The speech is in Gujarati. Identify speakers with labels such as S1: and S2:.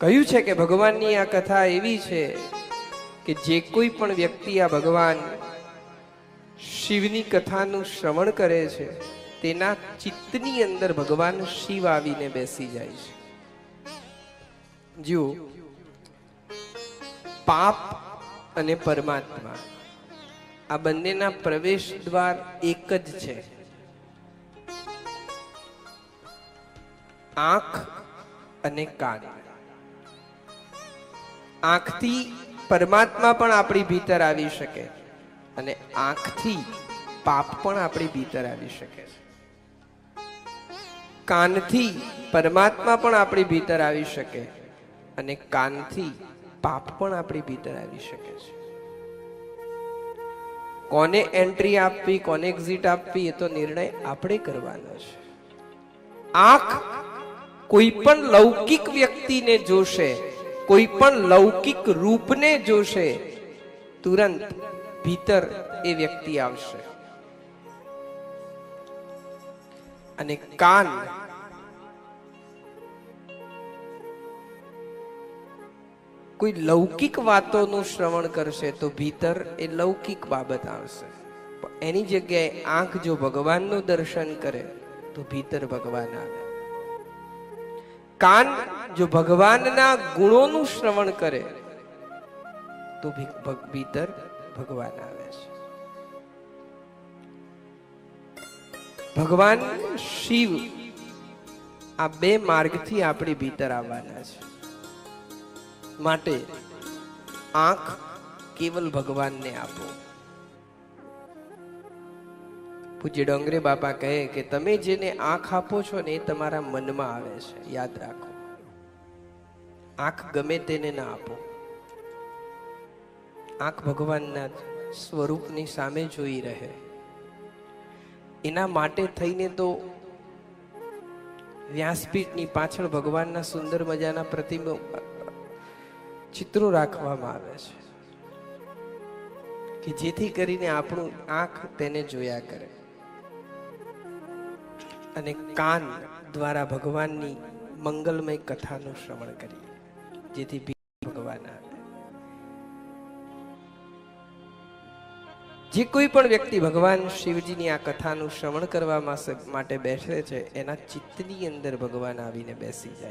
S1: કહ્યું છે કે ભગવાનની આ કથા એવી છે કે જે કોઈ પણ વ્યક્તિ આ ભગવાન શિવની કથાનું શ્રવણ કરે છે, તેના ચિત્તની અંદર ભગવાન શિવ આવીને બેસી જાય છે. જુઓ, પાપ અને પરમાત્મા આ બંનેના પ્રવેશ દ્વાર એક જ છે. આંખ અને કાન. આંખથી પરમાત્મા પણ આપણી ભીતર આવી શકે અને આંખથી પાપ પણ આપણી ભીતર આવી શકે. કાનથી પરમાત્મા પણ આપણી ભીતર આવી શકે અને કાનથી પાપ પણ આપણી ભીતર આવી શકે છે. કોને એન્ટ્રી આપવી, કોને એક્ઝિટ આપવી એ તો નિર્ણય આપણે કરવાનો છે. આંખ કોઈ પણ લૌકિક વ્યક્તિને જોશે કોઈ પણ લૌકિક રૂપને જોશે, તુરંત ભીતર એ વ્યક્તિ આવશે. અને કાન કોઈ લૌકિક વાતોનું શ્રવણ કરશે તો ભીતર એ લૌકિક બાબત આવશે. એની જગ્યાએ આંખ જો ભગવાનનું દર્શન કરે, તો ભીતર ભગવાન આવે. કાન જો ભગવાનના ગુણોનું શ્રવણ કરે, તો ભીતર ભગવાન આવે છે. ભગવાન શિવ આ બે માર્ગથી આપણી ભીતર આવવાના છે. માટે આંખ કેવલ ભગવાનને આપો. પૂજ્ય ડોંગરે બાપા કહે કે તમે જેને આંખ આપો છો ને એ તમારા મનમાં આવે છે. યાદ રાખો. આંખ ગમે તેને ના આપો. આંખ ભગવાનના સ્વરૂપની સામે જોઈ રહે. એના માટે થઈને તો વ્યાસપીઠની પાછળ ભગવાનના સુંદર મજાના પ્રતિમો ચિત્રો રાખવામાં આવે છે કે જેથી કરીને આપણું આંખ તેને જોયા કરે. અને કાન દ્વારા ભગવાનની મંગલમય કથાનું શ્રવણ કરીએ. જેથી ભગવાન આવે. જે કોઈ પણ વ્યક્તિ ભગવાન શિવજીની આ કથાનું શ્રવણ કરવા માટે બેસે છે, એના ચિત્તની અંદર ભગવાન આવીને બેસી જાય.